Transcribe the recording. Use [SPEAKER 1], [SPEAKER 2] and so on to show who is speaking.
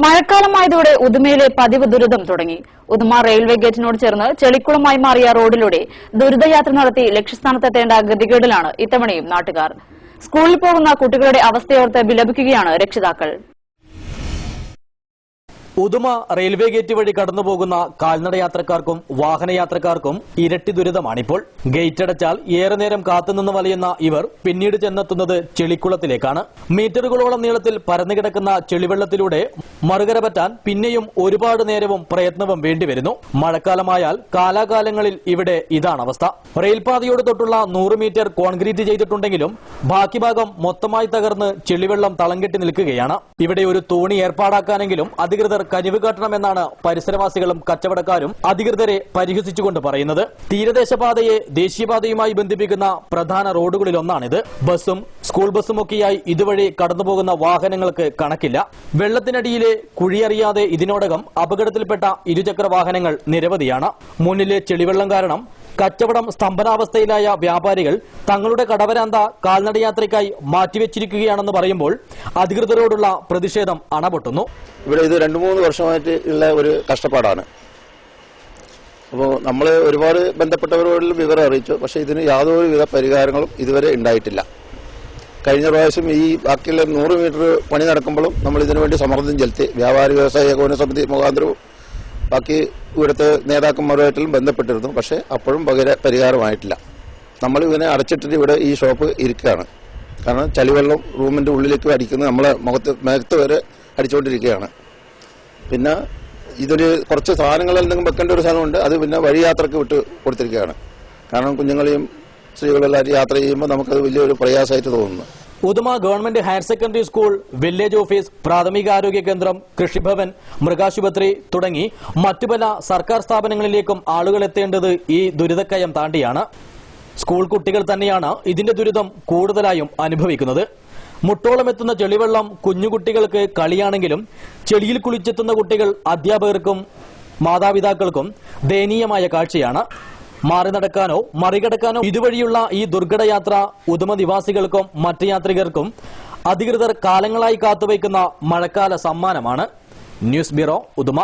[SPEAKER 1] മഴക്കാലമായതോടെ ഉദുമയിലെ പതിവ് ദുരിതം തുടങ്ങി. ഉദുമ റെയിൽവേ ഗേറ്റിനോട് ചേർന്ന് ചെളിക്കുളമായി മാറിയ റോഡിലൂടെ ദുരിതയാത്ര നടത്തി ലക്ഷ്യസ്ഥാനത്തെത്തേണ്ട ഗതികേടിലാണ് ഇത്തവണയും നാട്ടുകാർ. സ്കൂളിൽ പോകുന്ന കുട്ടികളുടെ അവസ്ഥയോർത്ത് വിലപിക്കുകയാണ് രക്ഷിതാക്കൾ.
[SPEAKER 2] ഉദുമ റെയിൽവേ ഗേറ്റ് വഴി കടന്നുപോകുന്ന കാൽനടയാത്രക്കാർക്കും വാഹനയാത്രക്കാർക്കും ഇരട്ടി ദുരിതമാണിപ്പോൾ. ഗേറ്റ് അടച്ചാൽ ഏറെ നേരം കാത്തുനിന്ന് വലയുന്ന ഇവർ പിന്നീട് ചെന്നെത്തുന്നത് ചെളിക്കുളത്തിലേക്കാണ്. മീറ്ററുകളോളം നീളത്തിൽ പരന്നുകിടക്കുന്ന ചെളിവെള്ളത്തിലൂടെ മറുകര പറ്റാൻ പിന്നെയും ഒരുപാട് നേരവും പ്രയത്നവും വേണ്ടിവരുന്നു. മഴക്കാലമായാൽ കാലാകാലങ്ങളിൽ ഇവിടെ ഇതാണ് അവസ്ഥ. റെയിൽപാതയോട് തൊട്ടുള്ള നൂറ് മീറ്റർ കോൺക്രീറ്റ് ചെയ്തിട്ടുണ്ടെങ്കിലും ബാക്കി ഭാഗം മൊത്തമായി തകർന്ന് ചെളിവെള്ളം തളം കെട്ടി നിൽക്കുകയാണ്. ഇവിടെ ഒരു തോണി ഏർപ്പാടാക്കാനെങ്കിലും അധികൃതർ കനിവ് കാട്ടണമെന്നാണ് പരിസരവാസികളും കച്ചവടക്കാരും അധികൃതരെ പരിഹസിച്ചുകൊണ്ട് പറയുന്നത്. തീരദേശപാതയെ ദേശീയപാതയുമായി ബന്ധിപ്പിക്കുന്ന പ്രധാന റോഡുകളിലൊന്നാണിത്. ബസ്സും സ്കൂൾ ബസ്സുമൊക്കെയായി ഇതുവഴി കടന്നുപോകുന്ന വാഹനങ്ങൾക്ക് കണക്കില്ല. വെള്ളത്തിനടിയിലെ കുഴിയറിയാതെ ഇതിനോടകം അപകടത്തിൽപ്പെട്ട ഇരുചക്ര വാഹനങ്ങൾ നിരവധിയാണ്. മുന്നിലെ ചെളിവെള്ളം കാരണം കച്ചവടം സ്തംഭനാവസ്ഥയിലായ വ്യാപാരികൾ തങ്ങളുടെ കടവരാന്ത കാൽനടയാത്രയ്ക്കായി മാറ്റിവെച്ചിരിക്കുകയാണെന്ന് പറയുമ്പോൾ അധികൃതരോടുള്ള പ്രതിഷേധം അണപൊട്ടുന്നു.
[SPEAKER 3] ഇവിടെ ഇത് രണ്ടു മൂന്ന് വർഷമായിട്ട് ഉള്ള ഒരു കഷ്ടപ്പാടാണ്. അപ്പോൾ നമ്മൾ ഒരുപാട് ബന്ധപ്പെട്ടവരോട് വിവരം അറിയിച്ചു. പക്ഷേ ഇതിന് യാതൊരുവിധ പരിഹാരങ്ങളും ഇതുവരെ ഉണ്ടായിട്ടില്ല. കഴിഞ്ഞ പ്രാവശ്യം ഈ ബാക്കിയുള്ള നൂറ് മീറ്റർ പണി നടക്കുമ്പോഴും നമ്മൾ ഇതിനു വേണ്ടി സമ്മർദ്ദം ചെലുത്തി. വ്യാപാരി വ്യവസായ ഏകോപന സമിതി മുഖാന്തരവും ബാക്കി ഇവിടുത്തെ നേതാക്കന്മാരുമായിട്ടും ബന്ധപ്പെട്ടിരുന്നു. പക്ഷേ അപ്പോഴും പരിഹാരമായിട്ടില്ല. നമ്മൾ ഇതിനെ അടച്ചിട്ടിട്ട് ഇവിടെ ഈ ഷോപ്പ് ഇരിക്കുകയാണ്. കാരണം ചളിവെള്ളം റൂമിന്റെ ഉള്ളിലേക്ക് അടിക്കുന്നത് നമ്മളെ മുഖത്ത് മേഖത്ത് വരെ അടിച്ചുകൊണ്ടിരിക്കുകയാണ്. പിന്നെ ഇതൊരു കുറച്ച് സാധനങ്ങൾ എന്തെങ്കിലും വെക്കേണ്ട ഒരു സാധനമുണ്ട്. അത് പിന്നെ വഴിയാത്രക്ക് വിട്ട് കൊടുത്തിരിക്കുകയാണ്. കാരണം കുഞ്ഞുങ്ങളെയും സ്ത്രീകളെല്ലാം യാത്ര ചെയ്യുമ്പോൾ നമുക്കത് വലിയൊരു പ്രയാസമായിട്ട് തോന്നുന്നു.
[SPEAKER 2] Uduma government higher secondary school village office പ്രാഥമികാരോഗ്യ കേന്ദ്രം കൃഷിഭവൻ മൃഗാശുപത്രി തുടങ്ങി മറ്റു പല സർക്കാർ സ്ഥാപനങ്ങളിലേക്കും ആളുകൾ എത്തേണ്ടത് ഈ ദുരിതക്കയം താണ്ടിയാണ്. സ്കൂൾ കുട്ടികൾ തന്നെയാണ് ഇതിന്റെ ദുരിതം കൂടുതലായും അനുഭവിക്കുന്നത്. മുട്ടോളം എത്തുന്ന ചെളിവെള്ളം കുഞ്ഞുകുട്ടികൾക്ക് കളിയാണെങ്കിലും ചെളിയിൽ കുളിച്ചെത്തുന്ന കുട്ടികൾ അധ്യാപകർക്കും മാതാപിതാക്കൾക്കും ദയനീയമായ കാഴ്ചയാണ്. മാറി നടക്കാനോ മറികടക്കാനോ ഇതുവഴിയുള്ള ഈ ദുർഘടയാത്ര ഉദമ നിവാസികൾക്കും മറ്റ് യാത്രികർക്കും അധികൃതർ കാലങ്ങളായി കാത്തുവയ്ക്കുന്ന മഴക്കാല സമ്മാനമാണ്. News bureau Uduma.